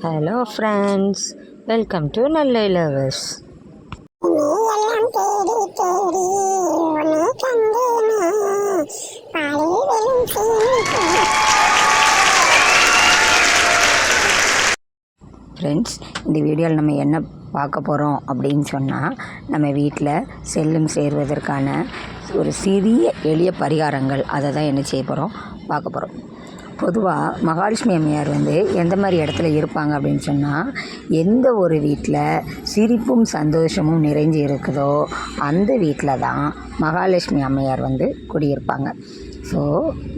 Hello friends welcome to நல்ல lovers friends இந்த வீடியோவில் நம்ம என்ன பார்க்க போகிறோம் அப்படின்னு சொன்னால் நம்ம வீட்டில் செல்லும் சேர்வதற்கான ஒரு சிறிய எளிய பரிகாரங்கள். அதை தான் என்ன செய்ய போகிறோம் பார்க்க போகிறோம் பொதுவாக மகாலட்சுமி அம்மையார் வந்து எந்த மாதிரி இடத்துல இருப்பாங்க அப்படின்னு சொன்னால் எந்த ஒரு வீட்டில் சிரிப்பும் சந்தோஷமும் நிறைஞ்சு இருக்குதோ அந்த வீட்டில் தான் மகாலட்சுமி அம்மையார் வந்து குடியிருப்பாங்க. ஸோ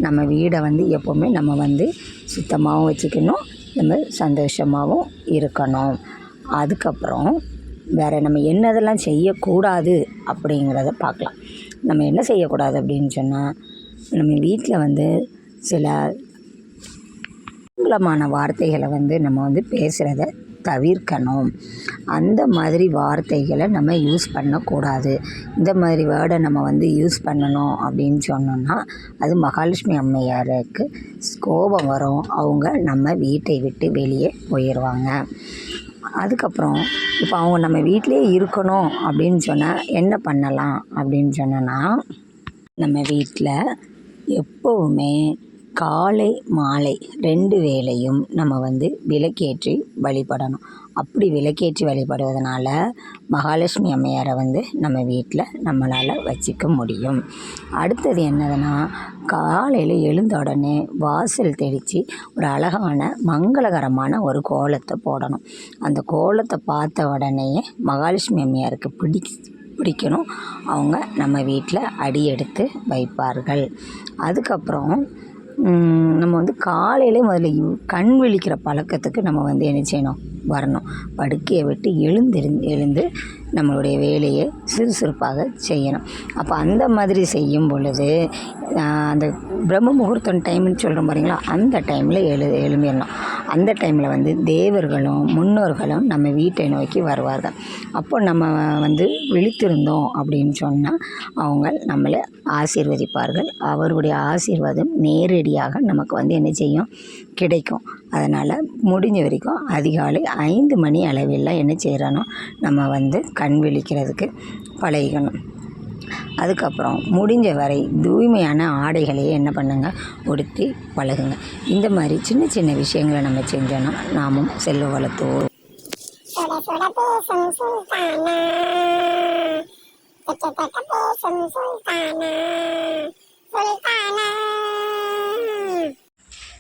நம்ம வீடை வந்து எப்போவுமே நம்ம வந்து சுத்தமாகவும் வச்சுக்கணும் நம்ம சந்தோஷமாகவும் இருக்கணும். அதுக்கப்புறம் வேறு நம்ம என்னதெல்லாம் செய்யக்கூடாது அப்படிங்கிறத பார்க்கலாம். நம்ம என்ன செய்யக்கூடாது அப்படின்னு சொன்னால் நம்ம வீட்டில் வந்து சில ஆங்கிலமான வார்த்தைகளை வந்து நம்ம வந்து பேசுகிறத தவிர்க்கணும். அந்த மாதிரி வார்த்தைகளை நம்ம யூஸ் பண்ணக்கூடாது. இந்த மாதிரி வேர்டை நம்ம வந்து யூஸ் பண்ணணும் அப்படின்னு சொன்னோம்னா அது மகாலட்சுமி அம்மையாருக்கு கோபம் வரும். அவங்க நம்ம வீட்டை விட்டு வெளியே போயிடுவாங்க அதுக்கப்புறம் இப்போ அவங்க நம்ம வீட்டிலே இருக்கணும் அப்படின்னு சொன்னால் என்ன பண்ணலாம் அப்படின்னு சொன்னோன்னா நம்ம வீட்டில் எப்போவுமே காலை மாலை ரெண்டு வேளையும் நம்ம வந்து விளக்கேற்றி வழிபடணும். அப்படி விளக்கேற்றி வழிபடுவதனால மகாலட்சுமி அம்மையாரை வந்து நம்ம வீட்டில் நம்மளால் வச்சுக்க முடியும். அடுத்தது என்னதுன்னா காலையில் எழுந்த உடனே வாசல் தெளித்து ஒரு அழகான மங்களகரமான ஒரு கோலத்தை போடணும். அந்த கோலத்தை பார்த்த உடனேயே மகாலட்சுமி அம்மையாருக்கு பிடி பிடிக்கணும். அவங்க நம்ம வீட்டில் அடி எடுத்து வைப்பார்கள். அதுக்கப்புறம் நம்ம வந்து காலையிலே முதல்ல கண் விழிக்கிற பழக்கத்துக்கு நம்ம வந்து என்ன செய்யணும் வரணும். படுக்கையை விட்டு எழுந்திரு எழுந்து நம்மளுடைய வேலையை சுறுசுறுப்பாக செய்யணும். அப்போ அந்த மாதிரி செய்யும் பொழுது அந்த பிரம்ம முகூர்த்தம் டைம்னு சொல்கிறோம் பாருங்களா அந்த டைமில் எழு எழும்பிடணும். அந்த டைமில் வந்து தேவர்களும் முன்னோர்களும் நம்ம வீட்டை நோக்கி வருவார்கள். அப்போ நம்ம வந்து விழித்திருந்தோம் அப்படின்னு சொன்னால் அவங்க நம்மளை ஆசீர்வதிப்பார்கள். அவருடைய ஆசீர்வாதம் நேரடியாக நமக்கு வந்து என்ன செய்யும்? கிடைக்கும். அதனால் முடிஞ்ச வரைக்கும் அதிகாலை ஐந்து மணி அளவில் என்ன செய்கிறோன்னா நம்ம வந்து கண் விழிக்கிறதுக்கு பழகிக்கணும் அதுக்கப்புறம் முடிஞ்ச வரை தூய்மையான ஆடைகளையே என்ன பண்ணுங்கள் உடுத்தி பழகுங்க. இந்த மாதிரி சின்ன சின்ன விஷயங்களை நம்ம செஞ்சோன்னா நாமும் செல்வ வளர்த்துவோம் சுல்தானா?